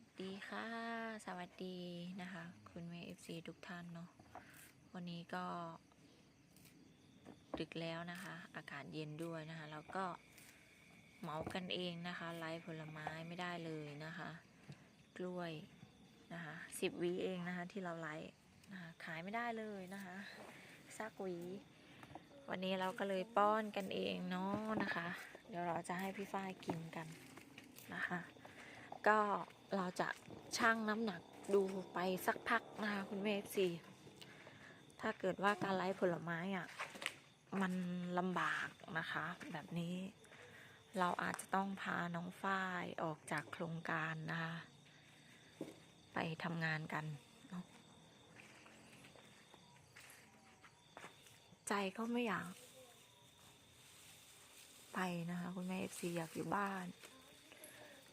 สดีค่ะ สวัสดีนะคะ คุณเมย์เอฟซีทุกท่านเนาะวันนี้ก็ ดึกแล้วนะคะ อากาศเย็นด้วยนะคะ แล้วก็เหมากันเองนะคะไลฟ์ผลไม้ไม่ได้เลยนะคะ กล้วยนะคะสิบวีเองนะคะ ที่เราไลฟ์นะคะขายไม่ได้เลยนะคะสักวีวันนี้เราก็เลยป้อนกันเองเนาะนะคะ เดี๋ยวเราจะให้พี่ฝ้ายกินกันนะคะ ก็ เราจะชั่งน้ำหนักดูไปสักพักนะคะคุณเมฟซีถ้าเกิดว่าการไล่ผลไม้อะมันลำบากนะคะ แบบนี้เราอาจจะต้องพาน้องฝ้ายออกจากโครงการนะคะ ไปทำงานกัน ใจก็ไม่อยาก ไปนะคะ คุณแม่เอฟซีอยากอยู่บ้าน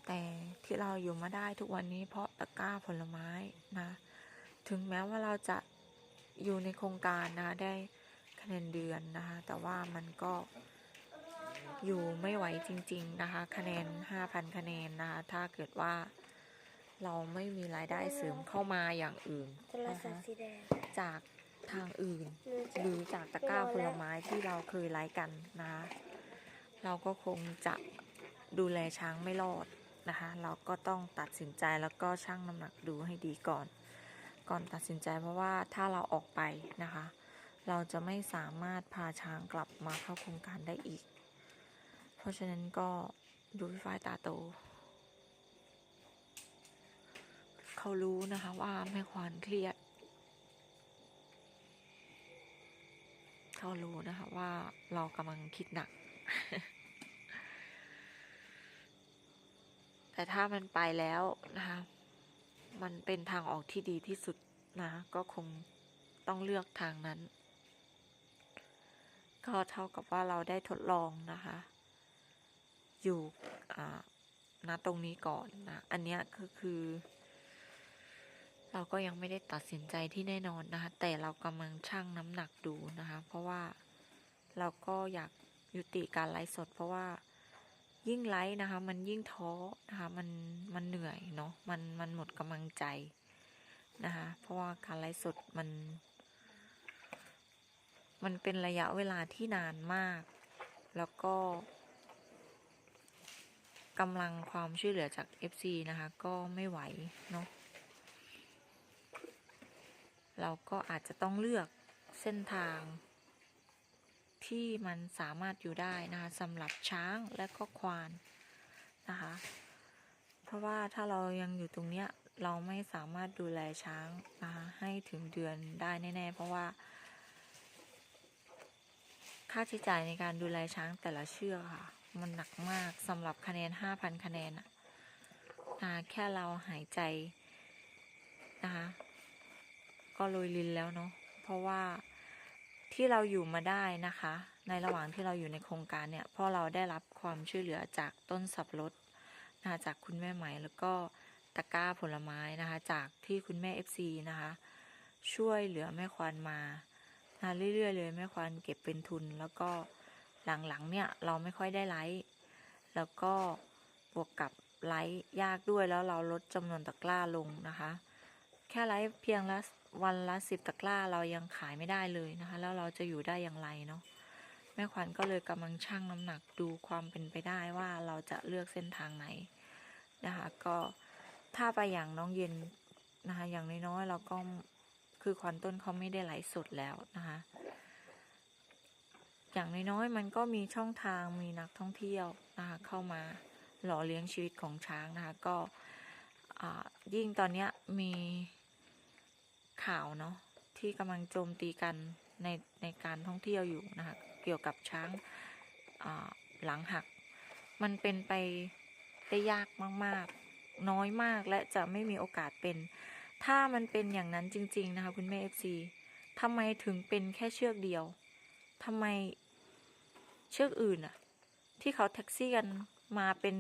แต่ที่เราอยู่มาได้ทุกวันนี้เพราะตะกร้าผลไม้นะ ถึงแม้ว่าเราจะอยู่ในโครงการนะได้คะแนนเดือนนะคะ แต่ว่ามันก็อยู่ไม่ไหวจริง ๆนะคะ คะแนน 5,000 คะแนนนะคะ ถ้าเกิดว่าเราไม่มีรายได้เสริมเข้ามาอย่างอื่นนะคะจากทางอื่นหนูจะหรือจากตะกร้าผลไม้ที่เราเคยไลฟ์กันนะ เราก็คงจะดูแลช้างไม่รอด นะคะ เราก็ต้องตัดสินใจแล้วก็ชั่งน้ำหนักดูให้ดีก่อน ก่อนตัดสินใจเพราะว่าถ้าเราออกไปนะคะ เราจะไม่สามารถพาช้างกลับมาเข้าโครงการได้อีก เพราะฉะนั้นก็ดูพี่ฝ้ายตาโต เขารู้นะคะว่าแม่ควานเครียด เขารู้นะคะว่าเรากำลังคิดหนัก แต่ถ้ามันไปแล้วนะคะ มันเป็นทางออกที่ดีที่สุดนะ ก็คงต้องเลือกทางนั้น ก็เท่ากับว่าเราได้ทดลองนะคะ อยู่อ่าณตรงนี้ก่อนนะ อันนี้ก็คือ เราก็ยังไม่ได้ตัดสินใจที่แน่นอนนะคะ แต่เรากำลังชั่งน้ำหนักดูนะคะ เพราะว่าเราก็อยากยุติการไลฟ์สด เพราะว่า ยิ่งไลฟ์นะคะ มันยิ่งท้อนะคะ มันมันเหนื่อยเนาะมันมันหมดกำลังใจนะคะ เพราะว่าการไลฟ์สดมัน มันเป็นระยะเวลาที่นานมาก แล้วก็กำลังความช่วยเหลือจาก FC นะคะ ก็ไม่ไหวเนาะเราก็อาจจะต้องเลือกเส้นทาง ที่มันสามารถอยู่ได้นะคะสำหรับช้างและก็ควานนะคะ เพราะว่าถ้าเรายังอยู่ตรงเนี้ยเราไม่สามารถดูแลช้างนะคะให้ถึงเดือนได้แน่ ๆ เพราะว่า ค่าใช้จ่ายในการดูแลช้างแต่ละเชือกค่ะ มันหนักมากสำหรับคะแนน 5,000 คะแนนอะนะแค่เราหายใจนะคะก็โรยลินแล้วเนาะเพราะว่า ที่เราอยู่มาได้นะคะ ในระหว่างที่เราอยู่ในโครงการเนี่ยพราะเราได้รับความช่วยเหลือจากต้นสับปะรดนะคะจากคุณแม่ใหมแล้วก็ตะกร้าผลไม้นะคะ จากที่คุณแม่ FC นะคะ ช่วยเหลือแม่ควานมานะเรื่อยๆเลยแม่ควานเก็บเป็นทุน แล้วก็หลังๆเนี่ยเราไม่ค่อยได้ไลฟ์แล้วก็บวกกับไลฟ์ยากด้วยแล้วเราลดจำนวนตะกร้าลงนะคะ แค่ไลฟ์เพียงละ วันละสิบตะกร้าเรายังขายไม่ได้เลยนะคะ แล้วเราจะอยู่ได้อย่างไรเนาะแม่ขวัญก็เลยกำลังชั่งน้ำหนักดูความเป็นไปได้ว่าเราจะเลือกเส้นทางไหนนะคะ ก็ถ้าไปอย่างน้องเย็นนะคะ อย่างน้อยๆเราก็คือขวัญต้นเขาไม่ได้ไหลฟ์สดแล้วนะคะ อย่างน้อยๆมันก็มีช่องทางมีนักท่องเที่ยวนะคะเข้ามาหล่อเลี้ยงชีวิตของช้างนะคะ ก็ยิ่งตอนเนี้ยมี ข่าวเนาะที่กำลังโจมตีกันในในการท่องเที่ยวอยู่นะคะเกี่ยวกับช้างาหลังหัก มันเป็นไปได้ยากมาก ๆ น้อยมากและจะไม่มีโอกาสเป็น ถ้ามันเป็นอย่างนั้นจริง ๆ นะคะ คุณแม่เอฟซีทำไมถึงเป็นแค่เชือกเดียวทำไมเชือกอื่นอะที่เขาแท็กซี่กันมาเป็น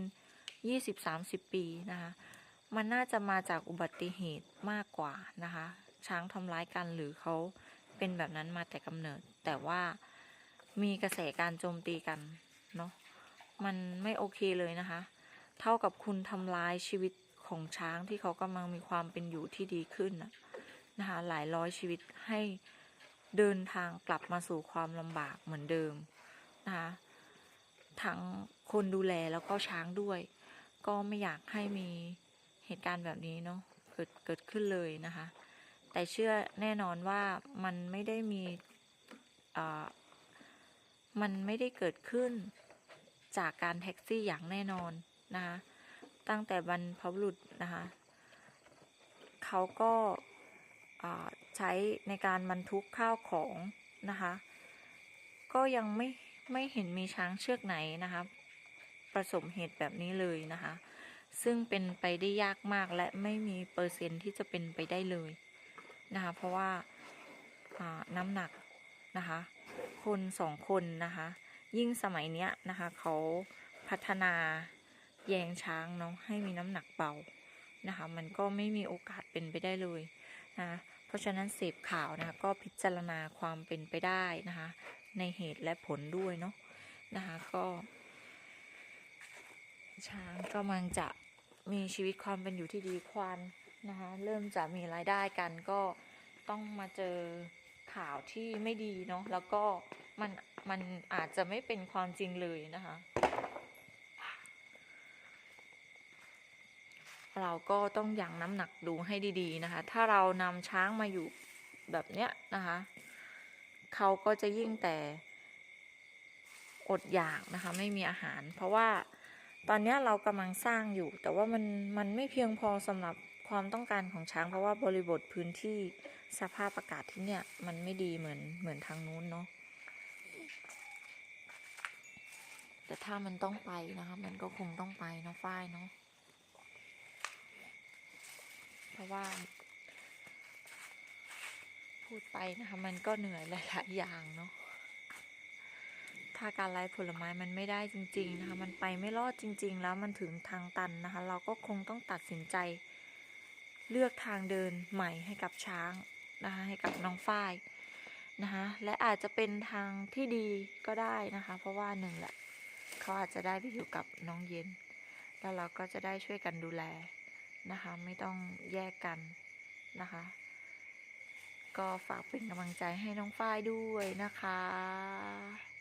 ยี่สิบสามสิบปีนะคะ มันน่าจะมาจากอุบัติเหตุมากกว่านะคะ ช้างทำร้ายกันหรือเขาเป็นแบบนั้นมาแต่กำเนิด แต่ว่ามีกระแสการโจมตีกันเนาะมันไม่โอเคเลยนะคะ เท่ากับคุณทำร้ายชีวิตของช้างที่เขากำลังมีความเป็นอยู่ที่ดีขึ้นนะคะหลายร้อยชีวิตให้เดินทางกลับมาสู่ความลำบากเหมือนเดิมนะคะทั้งคนดูแลแล้วก็ช้างด้วย ก็ไม่อยากให้มี เหตุการณ์แบบนี้เนาะเกิดเกิดขึ้นเลยนะคะ แต่เชื่อแน่นอนว่ามันไม่ได้มีอ่ามันไม่ได้เกิดขึ้นจากการแท็กซี่อย่างแน่นอนนะคะตั้งแต่บรรพบุรุษนะคะเขาก็อ่าใช้ในการบรรทุกข้าวของนะคะก็ยังไม่ไม่เห็นมีช้างเชือกไหนนะคะประสบเหตุแบบนี้เลยนะคะ ซึ่งเป็นไปได้ยากมากและไม่มีเปอร์เซ็นต์ที่จะเป็นไปได้เลยนะคะเพราะว่าน้ำหนักนะคะคนสองคนนะคะยิ่งสมัยเนี้ยนะคะเขาพัฒนาแยงช้างเนาะให้มีน้ำหนักเบานะคะมันก็ไม่มีโอกาสเป็นไปได้เลยนะคะเพราะฉะนั้นเสพข่าวนะคะก็พิจารณาความเป็นไปได้นะคะในเหตุและผลด้วยเนาะนะคะก็ ช้างกำลังจะ มีชีวิตความเป็นอยู่ที่ดีควานนะคะเริ่มจะมีรายได้กันก็ต้องมาเจอข่าวที่ไม่ดีเนาะแล้วก็มันมันอาจจะไม่เป็นความจริงเลยนะคะ เราก็ต้องยังน้ำหนักดูให้ดีๆนะคะ ถ้าเรานำช้างมาอยู่แบบเนี้ยนะคะเขาก็จะยิ่งแต่อดอยากนะคะ ไม่มีอาหาร เพราะว่า ตอนนี้เรากำลังสร้างอยู่ แต่ว่ามันมันไม่เพียงพอสำหรับความต้องการของช้าง เพราะว่าบริบทพื้นที่สภาพอากาศที่เนี่ย มันไม่ดีเหมือนเหมือนทางนู้นเนาะแต่ถ้ามันต้องไปนะคะมันก็คงต้องไปเนาะฝ้ายเนาะเพราะว่า พูดไปนะคะมันก็เหนื่อยหลายๆอย่างเนาะ ถ้าการไล่ผลไม้มันไม่ได้จริง ๆ นะคะ มันไปไม่รอดจริง ๆ แล้วมันถึงทางตันนะคะ เราก็คงต้องตัดสินใจ เลือกทางเดินใหม่ให้กับช้างนะคะให้กับน้องฝ้ายนะคะและอาจจะเป็นทางที่ดีก็ได้นะคะ เพราะว่าหนึ่งแหละเขาอาจจะได้ไปอยู่กับน้องเย็น แล้วเราก็จะได้ช่วยกันดูแลนะคะ ไม่ต้องแยกกันนะคะ ก็ฝากเป็นกำลังใจให้น้องฝ้ายด้วยนะคะ